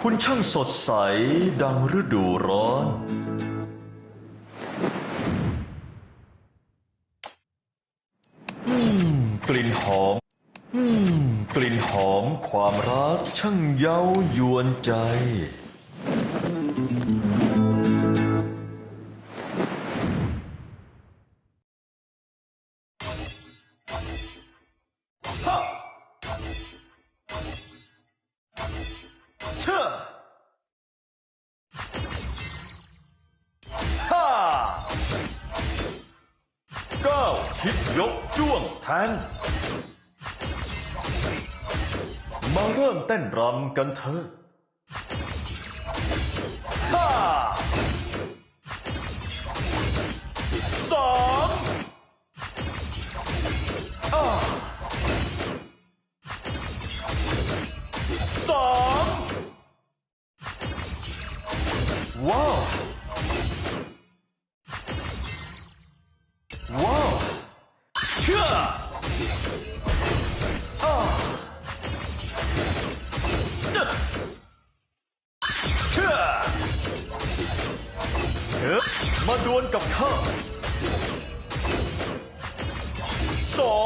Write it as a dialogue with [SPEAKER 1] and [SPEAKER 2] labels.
[SPEAKER 1] คุณช่างสดใสดังฤดูร้อนอืมกลิ่นหอมอืมกลิ่นหอมความรักช่างเย้ายวนใจ คิดยกจ้วงแทงมาเริ่มเต้นรำกันเถอะฮ่าสองอ่าสองว้าว ว้าว มาดวลกับข้าสอง